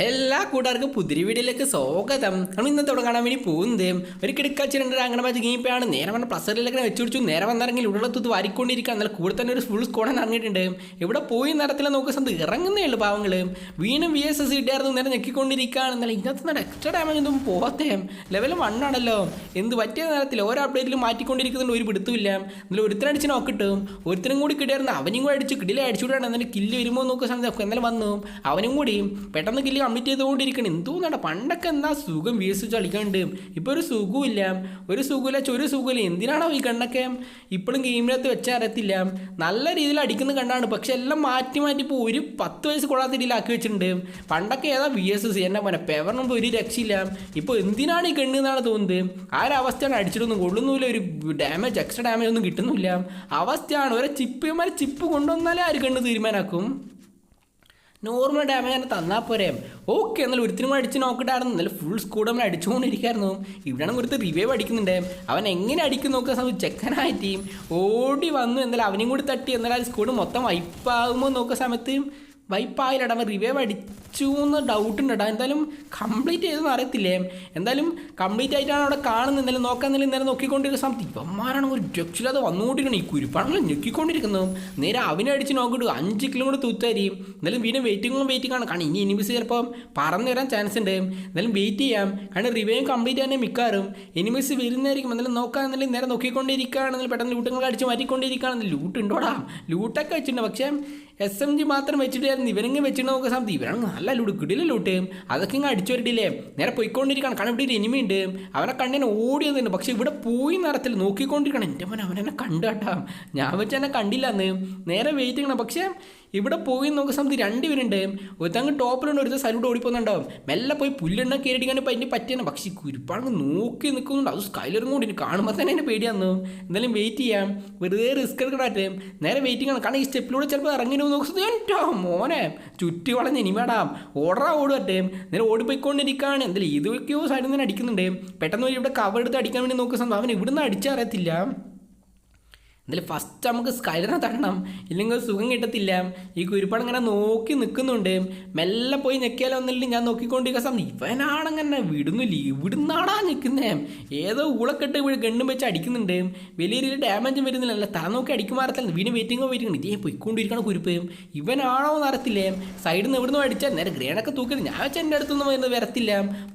എല്ലാ കൂട്ടുകാർക്കും പുതിരി വീഡിയോയിലേക്ക് സ്വാഗതം. നമ്മൾ ഇന്നത്തെ ഇവിടെ കാണാൻ വേണ്ടി പോകുന്നത് ഒരു കിടക്കാച്ചിട്ടുണ്ട് അങ്ങനെ മാച്ച് ഗെയിമാണ് നേരെ വന്ന പ്ലസറിലേക്ക് വെച്ചു പിടിച്ചു. നേരെ വന്നിറങ്ങി ഉള്ളത്തുത്ത് വാരിക്കൊണ്ടിരിക്കുക എന്നാൽ കൂടെ തന്നെ ഒരു ഫുൾ സ്കോഡൻ ഇറങ്ങിയിട്ടുണ്ട്. ഇവിടെ പോയി നടത്തില്ല നോക്കുക സ്വന്തം ഇറങ്ങുന്നേ ഉള്ളൂ പാവങ്ങൾ വീണ്ടും വി എസ് എസ് ഇട്ടായിരുന്നു നേരെ ഞെക്കിക്കൊണ്ടിരിക്കുകയാണ്. എന്നാൽ ഇന്നത്തെ നേരം എക്സ്ട്രാ ഡാമേജ് ഒന്നും പോകത്തേ ലെവൽ വൺ ആണല്ലോ. എന്ത് പറ്റിയ നേരത്തിൽ ഓരോ അപ്ഡേറ്റിലും മാറ്റിക്കൊണ്ടിരിക്കുന്നുണ്ട് ഒരു പിടുത്തുമില്ല എന്നാലും ഒരുത്തരടിച്ച് നോക്കിട്ടും ഒരുത്തരും കൂടി കിട്ടിയായിരുന്നു അവനും കൂടി അടിച്ച്. കിടിലെ അടിച്ചുവിടാണ് എന്നാലും കില്ല് വരുമ്പോൾ സമയത്ത് എന്നാലും വന്നു. അവനും കൂടി പെട്ടെന്ന് കില്ല് കംപ്ലീറ്റ് ചെയ്തുകൊണ്ടിരിക്കണം. എന്തോന്നാണ് പണ്ടൊക്കെ എന്താ സുഖം വി എസ് കളിക്കാണ്ട്. ഇപ്പോൾ ഒരു സുഖമില്ല ഒരു സുഖമില്ല ചൊരു സുഖമില്ല. എന്തിനാണോ ഈ കണ്ണൊക്കെ? ഇപ്പോഴും ഗെയിമിനകത്ത് വെച്ചാൽ അറിയത്തില്ല. നല്ല രീതിയിൽ അടിക്കുന്ന കണ്ടാണ് പക്ഷെ എല്ലാം മാറ്റി മാറ്റി ഇപ്പോൾ ഒരു പത്ത് വയസ്സ് കൊള്ളാത്ത രീതിയിലാക്കി വെച്ചിട്ടുണ്ട്. പണ്ടൊക്കെ ഏതാ വി എസ് എസ് എന്നെ പോലെ. പെവറിനൊന്നും ഒരു രക്ഷയില്ല. ഇപ്പോൾ എന്തിനാണ് ഈ കണ്ണ് എന്നാണ് തോന്നുന്നത്? ആ ഒരു അവസ്ഥയാണ് അടിച്ചിട്ടൊന്നും കൊള്ളുന്നില്ല. ഒരു ഡാമേജ് എക്സ്ട്രാ ഡാമേജ് ഒന്നും കിട്ടുന്നില്ല. അവസ്ഥയാണ്. ഒരു ചിപ്പ് ചിപ്പ് കൊണ്ടുവന്നാലേ ആര് കണ്ണ് തീരുമാനാക്കും. നോർമൽ ഡാമേജ് തന്നെ തന്നാൽ പോരെ. ഓക്കെ എന്നാലും ഒരുത്തിനും കൂടെ അടിച്ച് നോക്കിയിട്ടായിരുന്നു എന്നാലും ഫുൾ സ്കൂഡ് നമ്മൾ അടിച്ചുകൊണ്ടിരിക്കായിരുന്നു ഇവിടെയാണ് ഒരുത്ത് റിവൈവ് അടിക്കുന്നുണ്ട്. അവൻ എങ്ങനെ അടിക്കും നോക്കുന്ന സമയത്ത് ചെക്കനായിട്ട് ഓടി വന്നു എന്നാലും അവനെയും കൂടി തട്ടി. എന്നാലും ആ സ്കൂഡ് മൊത്തം വൈപ്പാകുമ്പോൾ നോക്കുന്ന സമയത്ത്. വൈപ്പായില്ലടാ അവൻ റിവൈവ് അടിച്ചു എന്ന് ഡൗട്ട് ഉണ്ട് എന്തായാലും കംപ്ലീറ്റ് ചെയ്തെന്ന് അറിയത്തില്ലേ? എന്തായാലും കംപ്ലീറ്റ് ആയിട്ടാണ് അവിടെ കാണുന്നത്. എന്തായാലും നോക്കാൻ എന്തായാലും നേരെ നോക്കിക്കൊണ്ടിരിക്കുന്ന സമയത്ത് ഇവന്മാരാണ് ഒരു രക്ഷയില്ലാതെ വന്നുകൊണ്ടിരിക്കണം. ഈ കുരുപ്പാണല്ലോ ഞെക്കിക്കൊണ്ടിരിക്കുന്നത് നേരെ അവനെ അടിച്ച് നോക്കിയിട്ട് അഞ്ച് കിലോ കൂടെ തൂത്തായിരിക്കും എന്തായാലും വീണ്ടും വെയിറ്റിങ്ങും വെയിറ്റിംഗ് ആണ്. കാരണം ഇനി എനിമിസ് ചിലപ്പം പറന്നു വരാൻ ചാൻസ് ഉണ്ട്. എന്തായാലും വെയിറ്റ് ചെയ്യാം. കാരണം റിവൈവ് കംപ്ലീറ്റ് തന്നെ മിക്കാറും എനിമിസ് വരുന്നതായിരിക്കും. എന്തായാലും നോക്കാൻ എന്തായാലും നേരെ നോക്കിക്കൊണ്ടിരിക്കുകയാണെങ്കിൽ പെട്ടെന്ന് ലൂട്ടുകൾ അടിച്ച് മാറ്റിക്കൊണ്ടിരിക്കുകയാണെങ്കിൽ ലൂട്ട് ഉണ്ടോടാ? ലൂട്ടൊക്കെ വെച്ചിട്ടുണ്ട്. പക്ഷേ എസ് എം ജി മാത്രം വെച്ചിട്ടായിരുന്നു ഇവരെങ്കിലും വെച്ചിട്ട് നോക്കുക സമയത്ത് ഇവരാണ് നല്ല ലൂട്ട് കിടില ലൂട്ട്. അതൊക്കെ ഇങ്ങനെ അടിച്ചു വരട്ടില്ലേ നേരെ പോയിക്കൊണ്ടിരിക്കണം. കാരണം ഇവിടെ ഒരു എനിമി ഉണ്ട്. അവനെ കണ്ടിനെ ഓടിയതുണ്ട് പക്ഷേ ഇവിടെ പോയി നടത്തില്ല നോക്കിക്കൊണ്ടിരിക്കണം. എന്റെ മോൻ അവനെന്നെ കണ്ടു ഞാൻ വെച്ച് എന്നെ കണ്ടില്ല നേരെ വെയിറ്റ് ചെയ്യണം. പക്ഷേ ഇവിടെ പോയി നോക്കുന്ന സമയത്ത് രണ്ടുപേരുണ്ട്. ഒരുത്തങ്ങ് ടോപ്പിലുണ്ട് ഒരുത്ത സൈഡിലൂടെ ഓടിപ്പോന്നുണ്ടാവും മെല്ലെ പോയി പുല്ലെണ്ണ കയറിയിടിക്കാൻ ഇപ്പം അതിന്റെ പറ്റിയാണ്. പക്ഷേ ഈ കുരുപ്പാണ് നോക്കി നിൽക്കുന്നുണ്ട്. അത് സ്കൈലറും കൂടി കാണുമ്പോൾ തന്നെ എന്നെ പേടിയാന്ന്. എന്തായാലും വെയിറ്റ് ചെയ്യാം. വെറുതെ റിസ്ക് എടുക്കണാട്ടെ നേരെ വെയിറ്റിംഗ് ആണ്. കാരണം ഈ സ്റ്റെപ്പിലൂടെ ചിലപ്പോൾ ഇറങ്ങി നോക്കുന്നത് എന്റെ മോനെ ചുറ്റി വളഞ്ഞ് ഇനിമേടാം ഓടാ ഓടുവട്ടെ നേരെ ഓടിപ്പോയിക്കൊണ്ടിരിക്കുകയാണ്. എന്തായാലും ഇതൊക്കെയോ സൈഡിൽ നിന്ന് അടിക്കുന്നുണ്ട്. പെട്ടെന്ന് ഇവിടെ കവർ എടുത്ത് അടിക്കാൻ വേണ്ടി നോക്കുന്ന സമയം. അവൻ ഇവിടുന്ന് അടിച്ചറിയത്തില്ല. എന്തായാലും ഫസ്റ്റ് നമുക്ക് സ്കൈലറിനെ തട്ടണം. ഇല്ലെങ്കിൽ സുഖം കിട്ടത്തില്ല. ഈ കുരുപ്പാട് ഇങ്ങനെ നോക്കി നിൽക്കുന്നുണ്ട് മെല്ലെ പോയി ഞെക്കിയാലോ ഒന്നില്ല ഞാൻ നോക്കിക്കൊണ്ടിരിക്കുന്ന സമയം. ഇവനാണങ്ങനെ വിടുന്നില്ല ഇവിടുന്നാടാ നിൽക്കുന്നേ ഏതോ ഊളക്കെട്ട് ഇവിടെ ഗണ്ണും വെച്ച് അടിക്കുന്നുണ്ട്. വലിയ രീതിയിൽ ഡാമേജും വരുന്നില്ല. അല്ല തല നോക്കി അടിക്കുമാറത്തില്ല വീണ്ടും വെയിറ്റിങ്ങോ വെയിറ്റിംഗ് ഇതേ പോയിക്കൊണ്ടിരിക്കണം കുരുപ്പ്. ഇവനാണോ എന്നറിയത്തില്ലേ സൈഡിൽ നിന്ന് ഇവിടുന്ന് അടിച്ചാൽ നേരെ ഗ്രേണൊക്കെ തൂക്കി ഞാൻ വെച്ചാൽ എന്റെ അടുത്തൊന്നും വരുന്നത് വരത്തില്ല.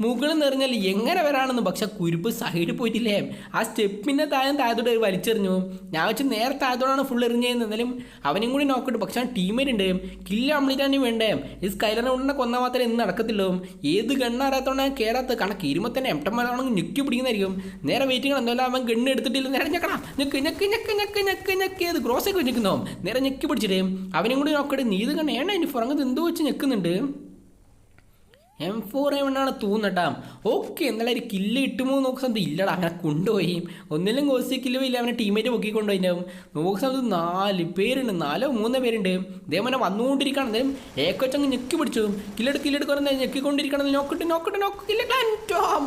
മുകളിൽ നിറഞ്ഞാൽ എങ്ങനെ വരാണെന്ന് പക്ഷെ കുരുപ്പ് സൈഡിൽ പോയിട്ടില്ലേ? ആ സ്റ്റെപ്പിന്റെ താഴെ താഴത്തോട്ട് വലിച്ചെറിഞ്ഞു. ഞാൻ വെച്ച് നേരത്തെ ആയതുകൊണ്ടാണ് ഫുൾ എറിഞ്ഞത് എന്നാലും അവനും കൂടി നോക്കട്ടെ പക്ഷെ ആ ടീമേറ്റ് ഉണ്ട്. കില്ല ആണ് വേണ്ടേ ഈ സ്കൈലറിനെ ഉടനെ കൊന്ന മാത്രമേ ഇന്ന് നടക്കത്തുള്ളൂ. ഏത് ഗണ്ണ് അറിയാത്തോണ്ടാണ് കയറാത്തത് കാരണം കീരുമ്പോൾ തന്നെ എംട്ടന്മാരാണെങ്കിൽ ഞെക്കി പിടിക്കുന്നതായിരിക്കും. നേരെ വെയിറ്റിംഗ് എന്തായാലും അവൻ ഗണ്ണ് എടുത്തിട്ടില്ല നേരെ ഞെക്കണം. ഞെക്ക് ഞെക്ക് ഞെക്ക് ഞെക്ക് ഞെക്ക് ഞെക്ക്. ഏത് ഗ്രോസ് ഞെക്കുന്നോ നേരെ ഞെക്കി പിടിച്ചിട്ട് അവനും കൂടി നോക്കട്ടെ നീ ഇത് കണ്ണ ഏണ ഇനി പുറങ്ങത് എന്തോ വെച്ച് ഞെക്കുന്നുണ്ട്. എം ഫോർ എവണ്ണാണ് തൂന്നട്ടാ. ഓക്കെ എന്നാലും ഒരു കില്ല് കിട്ടുമോ നോക്കുന്ന സമയത്ത് ഇല്ലടാ അങ്ങനെ കൊണ്ടുപോയി. ഒന്നിലും ഗോസി കില്ലോ ഇല്ല അവനെ ടീമേറ്റ് പൊക്കി കൊണ്ടുപോയിണ്ടാവും നോക്കുന്ന സമയത്ത് നാല് പേരുണ്ട് നാലോ മൂന്നോ പേരുണ്ട്. ഇതേപോലെ വന്നുകൊണ്ടിരിക്കണം. എന്തായാലും ഏക്കൊച്ചങ്ങ് ഞെക്കി പിടിച്ചു. കില്ലെടുത്ത് കില്ലെടുത്ത് പറഞ്ഞാൽ ഞെക്കിക്കൊണ്ടിരിക്കണം നോക്കട്ടെ നോക്കട്ടെ നോക്കില്ല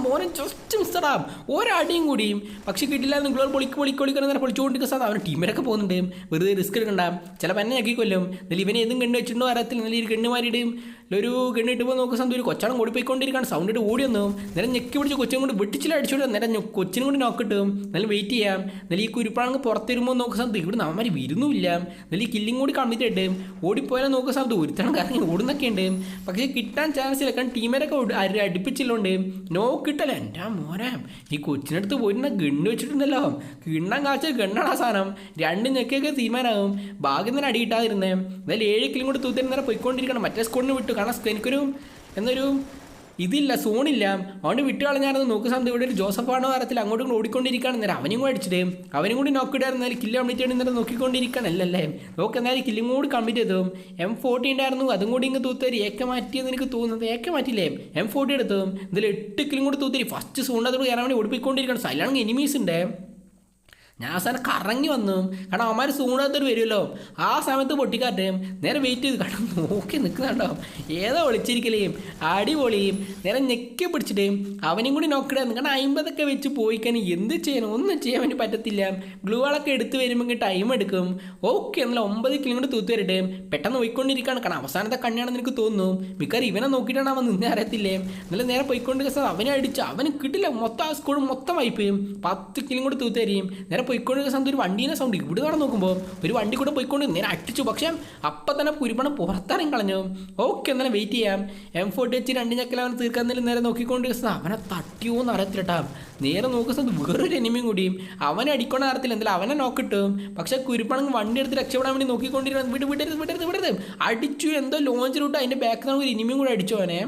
മോനെ ജസ്റ്റ് മിസ്സറാ ഒരടിയും കൂടിയും പക്ഷെ കിട്ടില്ല നിങ്ങൾ പൊളിക്ക് പൊളിക്ക് പൊളിക്കണം നേരെ പൊളിച്ചുകൊണ്ടിരിക്കുന്ന സാധനം അവൻ ടീമിലൊക്കെ പോകുന്നുണ്ട്. വെറുതെ റിസ്ക് എടുക്കണ്ട. ചിലപ്പോൾ എന്നെ ഞെക്കിക്കൊല്ലും. എന്നാലും ഇവനെ ഏതും കണ്ണ് വെച്ചിട്ടുണ്ടോ അറിയത്തില്ല. എന്നാലും ഈ കണ്ണുമാരിയുടെയും ഒരു കിണ്ണിട്ട് പോയി നോക്കുന്ന സമയത്ത് ഒരു കൂടി പോയിക്കൊണ്ടിരിക്കുകയാണ് സൗണ്ട് ഇട്ട് ഓടി വന്നു. നേരം ഞെക്കി പിടിച്ച് കൊച്ചിനും കൊണ്ട് വെട്ടിച്ചില്ല അടിച്ചോട്ട് നേരം കൊച്ചിനും കൊണ്ട് നോക്കിട്ടും നല്ല വെയിറ്റ് ചെയ്യാം. നല്ല ഈ കുരുപ്പാണെങ്കിൽ പുറത്ത് വരുമ്പോൾ നോക്കുന്ന സമയത്ത് ഇവിടെ നമ്മാർ വരുന്നില്ല നല്ല ഈ കില്ലിങ് കൂടി കമ്മിറ്റിട്ട് ഓടിപ്പോയാലും നോക്കുന്ന സമയത്ത് ഒരുത്തണം കറങ്ങി ഓടുന്നൊക്കെ ഉണ്ട്. പക്ഷേ കിട്ടാൻ ചാൻസ് ഇല്ല. കാരണം ടീമേരൊക്കെ അടുപ്പിച്ചില്ലോണ്ട്. നോ കിട്ടല എന്റെ മോനെ ഈ കൊച്ചിനടുത്ത് പോയിരുന്ന ഗണ്ണ് വെച്ചിട്ടുണ്ടല്ലോ. കിണ്ണാൻ കാച്ച ഗണ്ണാണ് ആ സാധനം. രണ്ട് ഞെക്കൊക്കെ തീരുമാനമാകും. ഭാഗ്യം തന്നെ അടി കിട്ടാതിരുന്നേ. ഏഴ് കിലും കൂടി തൂത്തിരുന്നേരം പോയിക്കൊണ്ടിരിക്കണം മറ്റേ സ്കൂളിന് വിട്ടു. കാരണം എനിക്കൊരു എന്നൊരു ഇതില്ല സോണില്ല. അതുകൊണ്ട് വിട്ട് കളഞ്ഞായിരുന്നു നോക്കുന്ന സമയത്ത് ഇവിടെ ഒരു ജോസഫ് ആണോ തരത്തിൽ അങ്ങോട്ടും കൂടെ ഓടിക്കൊണ്ടിരിക്കുകയാണ്. നേരം അവനും കൂടെ അടിച്ചിട്ട് അവനും കൂടി നോക്കിയിട്ടായിരുന്നാലും കില്ല് കംപ്ലീറ്റ് ചെയ്യണം നേരം അല്ലല്ലേ നോക്ക് എന്നാലും കില്ലും കൂടി കംപ്ലീറ്റ് ചെയ്തു. എം ഫോർട്ടി ഉണ്ടായിരുന്നു. അതും കൂടി ഇങ്ങ് തൂത്തരി ഏക്ക മാറ്റിയെന്ന് എനിക്ക് തോന്നുന്നത്. ഏക്ക മാറ്റില്ലേ എം ഫോർട്ടി എടുത്തു. ഇതിൽ എട്ട് കിലും കൂടി തൂത്തരി ഫസ്റ്റ് സോണിനകത്തോട് കയറാൻ വേണ്ടി ഓടിപ്പിക്കൊണ്ടിരിക്കണം സൈലാണെങ്കിൽ എനിമീസ് ഉണ്ട്. ഞാൻ അവസാനം കറങ്ങി വന്നു. കാരണം അവന്മാർ സൂണാത്തൊരു വരുമല്ലോ. ആ സമയത്ത് പൊട്ടിക്കാട്ടെ നേരെ വെയിറ്റ് ചെയ്ത്. കാരണം നോക്കി നിൽക്കുന്നുണ്ടോ? ഏതോ ഒളിച്ചിരിക്കലേയും അടിപൊളിയും നേരെ ഞെക്കി പിടിച്ചിട്ട് അവനും കൂടി നോക്കിടായിരുന്നു കാരണം അമ്പതൊക്കെ വെച്ച് പോയിക്കാൻ എന്ത് ചെയ്യണം? ഒന്നും ചെയ്യാൻ വേണ്ടി പറ്റത്തില്ല. ഗ്ലൂവാളൊക്കെ എടുത്ത് വരുമ്പോൾ ടൈം എടുക്കും. ഓക്കെ എന്നാൽ ഒമ്പത് കിലോമീറ്റർ തൂത്ത് വരട്ടെ. പെട്ടെന്ന് പോയിക്കൊണ്ടിരിക്കുകയാണ്. കാരണം അവസാനത്തെ കണ്ണിയാണെന്ന് എനിക്ക് തോന്നുന്നു. മിക്കവാറും ഇവനെ നോക്കിയിട്ടാണ് അവൻ നിന്നെ അറിയത്തില്ലേ എന്നാലും നേരെ സമയത്ത് അവനെ അടിച്ചു അവന് കിട്ടില്ല. മൊത്തം ആ സ്കൂൾ മൊത്തം വൈപ്പ് ചെയ്യും പത്ത് കിലും കൂടി തൂത്ത് തരും നേരെ പോയിക്കൊണ്ടിരിക്കുന്ന സമയത്ത് ഒരു വണ്ടീനെ സൗണ്ട് ഇവിടെ നടന്ന് നോക്കുമ്പോൾ ഒരു വണ്ടി കൂടെ പോയിക്കൊണ്ട് നേരെ അടിച്ചു. പക്ഷേ അപ്പം തന്നെ കുരുപ്പണം പുറത്തിറങ്ങി കളഞ്ഞു. ഓക്കെ എന്നാലും വെയിറ്റ് ചെയ്യാം. എം ഫോർട്ടി വെച്ച് രണ്ട് ഞക്കൽ തീർക്കാൻ തീർക്കാൻ നേരെ നോക്കിക്കൊണ്ടിരിക്കുന്ന അവനെ തട്ടിയോ എന്ന് അറിയത്തില്ലട്ടാ നേരെ നോക്കുന്ന വേറൊരു എനിമിയും കൂടിയും അവനെ അടിക്കണ അറിയത്തില്ല എന്തായാലും അവനെ നോക്കിട്ടും പക്ഷേ കുരുപ്പണങ്ങ് വണ്ടി എടുത്ത് രക്ഷപ്പെടാൻ വേണ്ടി നോക്കിക്കൊണ്ടിരുന്നത് വിട് വിടരുത് വിടരുത് വിടരുത്. അടിച്ചു എന്തോ ലോഞ്ച് റൂട്ട് അതിന്റെ ബാക്കിൽ നിന്ന് ഒരു എനിമിയും കൂടെ അടിച്ചു അവനെ.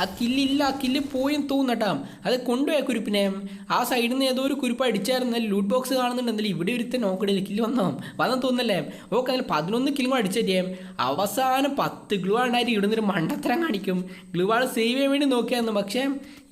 ആ കില്ലില്ല ആ കില്ല് പോയും തോന്നട്ടാ അത് കൊണ്ടുപോയ കുരുപ്പിനെ. ആ സൈഡിൽ നിന്ന് ഏതോ ഒരു കുരുപ്പ് അടിച്ചായിരുന്നു. ലൂട്ട് ബോക്സ് കാണുന്നുണ്ടെന്നല്ലേ ഇവിടെ ഒരുത്തെ നോക്കണില്ല. കില്ല് വന്നോ? വന്നാൽ തോന്നല്ലേ ഓക്കെ അതിൽ പതിനൊന്ന് കിലും അടിച്ചേ അവസാനം പത്ത് ഗ്ലൂ ആണ്ടായിട്ട് ഒരു മണ്ടത്തരം കാണിക്കും. ഗ്ലൂ ആൾ സേവ് ചെയ്യാൻ വേണ്ടി നോക്കിയായിരുന്നു. പക്ഷേ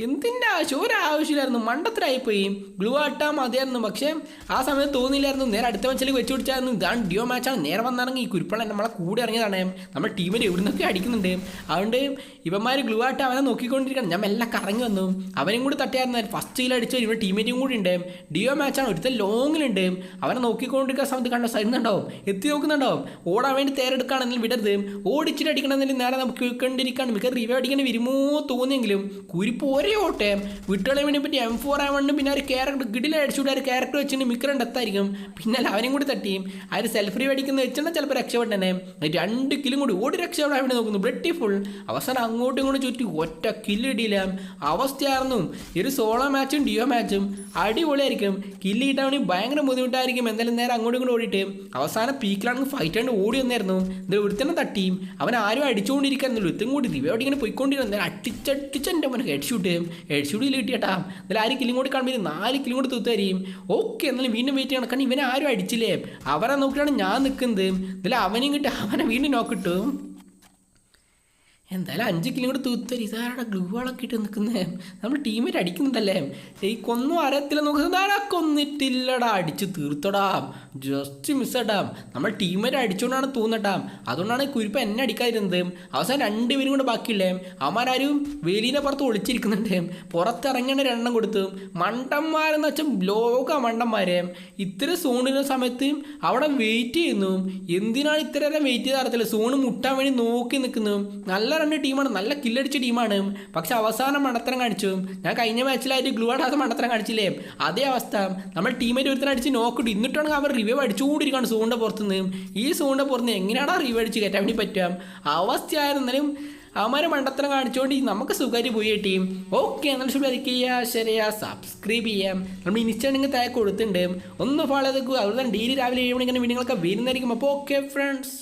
എന്തിന്റെ ആവശ്യം? ഒരു ആവശ്യമില്ലായിരുന്നു. മണ്ടത്തരായിപ്പോയി. ഗ്ലൂ ആട്ടാൽ മതിയായിരുന്നു. പക്ഷേ ആ സമയത്ത് തോന്നിയില്ലായിരുന്നു. നേരെ അടുത്ത മത്സരം വെച്ച് പിടിച്ചായിരുന്നു. ഇതാണ് ഡിയോ മാച്ചാണ് നേരെ വന്നിറങ്ങി. ഈ കുരുപ്പള നമ്മളെ കൂടെ ഇറങ്ങിയതാണ്. നമ്മുടെ ടീമിൽ എവിടെ അടിക്കുന്നുണ്ട്. അതുകൊണ്ട് ഇവന്മാർ ഗ്ലൂ ആയിട്ട് അവനെ നോക്കിക്കൊണ്ടിരിക്കണം. ഞാൻ എല്ലാം കറങ്ങി വന്നു. അവനും കൂടി തട്ടിയായിരുന്നു. ഫസ്റ്റ് കീൽ അടിച്ചു ഇവരുടെ ടീമേറ്റും കൂടി ഉണ്ട്. ഡിയോ മാച്ചാണ് ഒരുത്തൻ ലോങ്ങിലുണ്ട് അവനെ നോക്കിക്കൊണ്ടിരിക്കുന്ന സമയത്ത് കണ്ട സൈഡിന്നുണ്ടാവും എത്തി നോക്കുന്നുണ്ടാവും. ഓടാൻ വേണ്ടി തേരെടുക്കുകയാണെങ്കിൽ വിടരുത്. ഓടിച്ചിട്ട് അടിക്കണമെന്നില്ല. നേരെ നമുക്ക് കണ്ടിരിക്കാണ് മിക്ക റിവ്യൂ അടിക്കാൻ വരുമോ തോന്നിയെങ്കിലും കുരിപ്പ് ഒരേ ഓട്ടെ. വിട്ടുകളെ വേണ്ടി പറ്റി എം ഫോർ ആവണ്ട് പിന്നെ ഒരു ക്യാരക്ടർ ഗിഡിലെ അടിച്ചുകൂടെ ഒരു ക്യാരക്ടർ വെച്ചിട്ട് മിക്ക ഡെത്തായിരിക്കും പിന്നെ അവനും കൂടി തട്ടിയും ആ ഒരു സെൽഫ് അടിക്കുന്ന വെച്ചാൽ ചിലപ്പോൾ രക്ഷപ്പെട്ടനെ രണ്ട് കിലും കൂടി. ഓടി രക്ഷപ്പെടാൻ വേണ്ടി നോക്കുന്നു. ബ്ലഡി ഫുൾ അവസാനം അങ്ങോട്ടും ഇങ്ങോട്ടും ചുറ്റി ഒറ്റ കില്ലിടിയില്ല അവസ്ഥയായിരുന്നു ഒരു സോളോ മാച്ചും ഡിയോ മാച്ചും അടിപൊളിയായിരിക്കും. കില്ല് ഭയങ്കര ബുദ്ധിമുട്ടായിരിക്കും. എന്തായാലും നേരെ അങ്ങോട്ടും ഇങ്ങോട്ട് ഓടിയിട്ട് അവസാനം പീക്കിലാണെങ്കിൽ ഫൈറ്റ് ആണ്ട് ഓടി വന്നായിരുന്നു ഇത് ഒരുത്തന്നെ തട്ടിയും അവൻ ആരും അടിച്ചുകൊണ്ടിരിക്കുന്നുള്ളൂ ഇത്തും കൂടി റിവ്യൂ ഇങ്ങനെ പോയിക്കൊണ്ടിരുന്നു. എന്തായാലും അടിച്ചടിച്ച് എന്റെ മോനെ ഹെഡ് ഷൂട്ട് ഹെഡ് ഷൂട്ട് കിട്ടിയട്ടാ. എന്നാലും ആര് കില്ലും കൂടി കാണുമ്പോൾ നാല് കിലും കൂടി തൂത്തരിയും ഓക്കെ എന്നാലും വീണ്ടും വെയിറ്റ് ചെയ്യണം. കാരണം ഇവനെ ആരും അടിച്ചില്ലേ? അവരെ നോക്കിയാണ് ഞാൻ നിൽക്കുന്നത് എന്നാലും അവനെയും കിട്ടി. അവനെ വീണ്ടും നോക്കിട്ടും എന്തായാലും അഞ്ച് കിലോ കൂടെ തൂത്തരി ഇതാരുടെ ഗ്ലൂവാളൊക്കെ ഇട്ട് നിൽക്കുന്നേ നമ്മൾ ടീമേറ്റ് അടിക്കുന്നുണ്ടല്ലേ? ഈ കൊന്നും അറിയത്തില്ല നോക്കുന്നത് കൊന്നിട്ടില്ലടാ. അടിച്ച് തീർത്തടാം. ജസ്റ്റ് മിസ്സടാം നമ്മൾ ടീമേറ്റ് അടിച്ചുകൊണ്ടാണ് തോന്നട്ടാം. അതുകൊണ്ടാണ് കുരിപ്പ് എന്നെ അടിക്കാതിരുന്നത്. അവസാനം രണ്ടുപേരും കൂടെ ബാക്കിയില്ലേ? അവന്മാരും വെളിയിലെ പുറത്ത് ഒളിച്ചിരിക്കുന്നുണ്ട്. പുറത്തിറങ്ങേണ്ട രണ്ടെണ്ണം കൊടുത്തു. മണ്ടന്മാരെന്ന് വെച്ചാൽ ലോക മണ്ടന്മാരെ. ഇത്ര സോണിന്റെ സമയത്ത് അവിടെ വെയിറ്റ് ചെയ്യുന്നു. എന്തിനാണ് ഇത്ര വെയിറ്റ് ചെയ്ത് അറിയത്തില്ല സോണ് മുട്ടാൻ വേണ്ടി നോക്കി നിൽക്കുന്നു നല്ല രണ്ട് ടീമാണ്. നല്ല കില്ലടിച്ച ടീമാണ്. പക്ഷെ അവസാനം മണ്ടത്തരം കാണിച്ചു. ഞാൻ കഴിഞ്ഞ മാച്ചിലായിട്ട് ഗ്ലൂ ആടാതെ മണ്ടത്തരം കാണിച്ചില്ലേ? അതേ അവസ്ഥ. നമ്മൾ ടീമേറ്റ് ഒരുത്തരം അടിച്ച് നോക്കിട്ട് ഇന്നിട്ടാണ് അവർ റിവ്യൂ അടിച്ചുകൊണ്ടിരിക്കുകയാണ് സൂണിന്റെ പുറത്തുനിന്ന്. ഈ സൂണിന്റെ പുറത്തുനിന്ന് എങ്ങനെയാണ് റിവ്യൂ അടിച്ച് കയറ്റാൻ വേണ്ടി പറ്റുക? അവസ്ഥയായിരുന്നാലും അവന്മാരെ മണ്ടത്തരം കാണിച്ചുകൊണ്ട് നമുക്ക് സുഖമായിട്ട് പോയി ടീം ഓക്കെ എന്നാൽ ലൈക്ക് ചെയ്യുക ഷെയർ സബ്സ്ക്രൈബ് ചെയ്യാം നമ്മൾ ഇൻസ്റ്റാണെങ്കിൽ താഴെ കൊടുത്തിട്ടുണ്ട്. ഒന്ന് ഫോളോ ചെയ്തേക്കുക അതുപോലെ തന്നെ ഡെയിലി രാവിലെ ഏഴ് മണിക്കാണ് വീഡിയോകളൊക്കെ വരുന്നതായിരിക്കും. അപ്പോൾ ഓക്കെ ഫ്രണ്ട്സ്